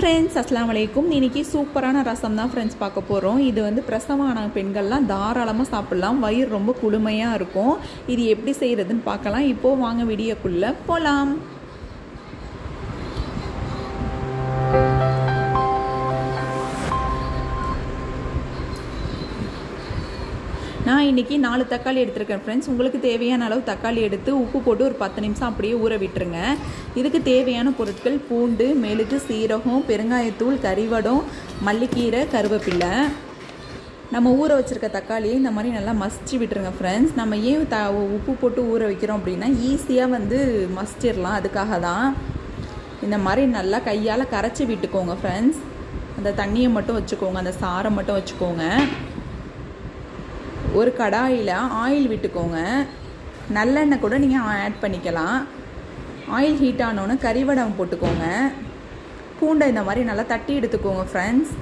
Friends அஸ்லாம் வலைக்கும் இன்றைக்கி சூப்பரான ரசம் தான் ஃப்ரெண்ட்ஸ் பார்க்க போகிறோம் இது வந்து பிரசவமான பெண்கள்லாம் தாராளமாக சாப்பிட்லாம். வயிறு ரொம்ப குளுமையாக இருக்கும். இது எப்படி செய்கிறதுன்னு பார்க்கலாம். இப்போது வாங்க வீடியோக்குள்ளே போகலாம் நான் இன்றைக்கி நாலு தக்காளி எடுத்திருக்கேன் ஃப்ரெண்ட்ஸ் உங்களுக்கு தேவையான அளவு தக்காளி எடுத்து உப்பு போட்டு ஒரு பத்து நிமிஷம் அப்படியே ஊற விட்டுருங்க. இதுக்கு தேவையான பொருட்கள் பூண்டு மெழுகு சீரகம் பெருங்காயத்தூள் கறிவடம் மல்லிக்கீரை கருவேப்பில்லை நம்ம ஊற வச்சுருக்க தக்காளியை இந்த மாதிரி நல்லா மசிச்சு விட்டுருங்க ஃப்ரெண்ட்ஸ் நம்ம ஏன் த உப்பு போட்டு ஊற வைக்கிறோம் அப்படின்னா ஈஸியாக வந்து மசிச்சிடலாம். அதுக்காக தான் இந்த மாதிரி நல்லா கையால் கரைச்சி விட்டுக்கோங்க ஃப்ரெண்ட்ஸ் அந்த தண்ணியை மட்டும் வச்சுக்கோங்க. அந்த சாரை மட்டும் வச்சுக்கோங்க. ஒரு கடாயில் ஆயில் விட்டுக்கோங்க. நல்லெண்ணெய் கூட நீங்கள் ஆட் பண்ணிக்கலாம். ஆயில் ஹீட் ஆனோன்னு கறிவடம் போட்டுக்கோங்க. பூண்டை இந்த மாதிரி நல்லா தட்டி எடுத்துக்கோங்க ஃப்ரெண்ட்ஸ்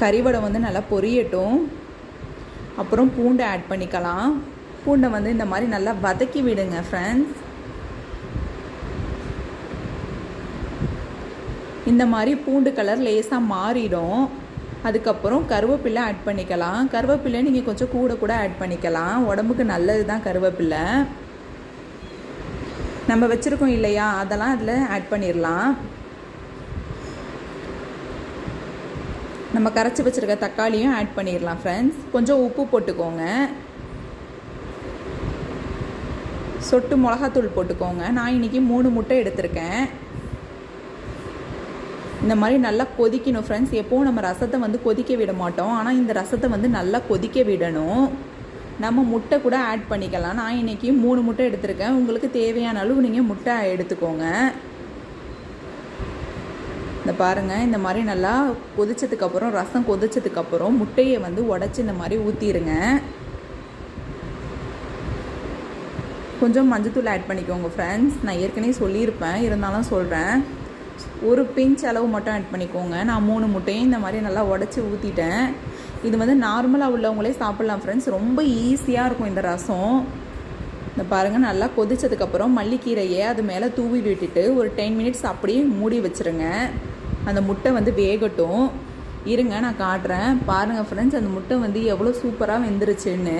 கறிவடம் வந்து நல்லா பொரியட்டும். அப்புறம் பூண்டை ஆட் பண்ணிக்கலாம். பூண்டை வந்து இந்த மாதிரி நல்லா வதக்கி விடுங்க ஃப்ரெண்ட்ஸ் இந்த மாதிரி பூண்டு கலர் லேசாக மாறிடும். அதுக்கப்புறம் கருவேப்பிலை ஆட் பண்ணிக்கலாம். கருவேப்பிலை நீங்கள் கொஞ்சம் கூட கூட ஆட் பண்ணிக்கலாம். உடம்புக்கு நல்லது தான் கருவேப்பிலை. நம்ம வச்சுருக்கோம் இல்லையா? அதெல்லாம் அதில் ஆட் பண்ணிடலாம் நம்ம கரைச்சி வச்சுருக்க தக்காளியும் ஆட் பண்ணிடலாம் ஃப்ரெண்ட்ஸ் கொஞ்சம் உப்பு போட்டுக்கோங்க. சொட்டு மிளகாத்தூள் போட்டுக்கோங்க. நான் இன்றைக்கி மூணு முட்டை எடுத்திருக்கேன். இந்த மாதிரி நல்லா கொதிக்கணும் ஃப்ரெண்ட்ஸ் எப்போவும் நம்ம ரசத்தை வந்து கொதிக்க விட மாட்டோம். ஆனால் இந்த ரசத்தை வந்து நல்லா கொதிக்க விடணும். நம்ம முட்டை கூட ஆட் பண்ணிக்கலாம். நான் இன்றைக்கி மூணு முட்டை எடுத்திருக்கேன். உங்களுக்கு தேவையான அளவு நீங்கள் முட்டை எடுத்துக்கோங்க. இந்த பாருங்கள் இந்த மாதிரி நல்லா கொதிச்சதுக்கப்புறம் ரசம் கொதிச்சதுக்கப்புறம் முட்டையை வந்து உடச்சி இந்த மாதிரி ஊற்றிடுங்க கொஞ்சம் மஞ்சத்தூள் ஆட் பண்ணிக்கோங்க ஃப்ரெண்ட்ஸ் நான் ஏற்கனவே சொல்லியிருப்பேன். இருந்தாலும் சொல்கிறேன் ஒரு பிஞ்ச் அளவு மட்டும் ஆட் பண்ணிக்கோங்க. நான் மூணு முட்டையும் இந்த மாதிரி நல்லா உடச்சி ஊற்றிட்டேன் இது வந்து நார்மலாக உள்ளவங்களே சாப்பிட்லாம் ஃப்ரெண்ட்ஸ் ரொம்ப ஈஸியாக இருக்கும் இந்த ரசம். இந்த பாருங்கள் நல்லா கொதித்ததுக்கப்புறம் மல்லிக்கீரையை அது மேலே தூவி விட்டுட்டு ஒரு டென் மினிட்ஸ் அப்படியே மூடி வச்சுருங்க. அந்த முட்டை வந்து வேகட்டும். இருங்க நான் காட்டுறேன். பாருங்கள் ஃப்ரெண்ட்ஸ் அந்த முட்டை வந்து எவ்வளோ சூப்பராக வெந்துருச்சுன்னு.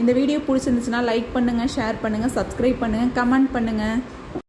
இந்த வீடியோ பிடிச்சிருந்துச்சுன்னா லைக் பண்ணுங்கள் ஷேர் பண்ணுங்கள் சப்ஸ்கிரைப் பண்ணுங்கள் கமெண்ட் பண்ணுங்கள்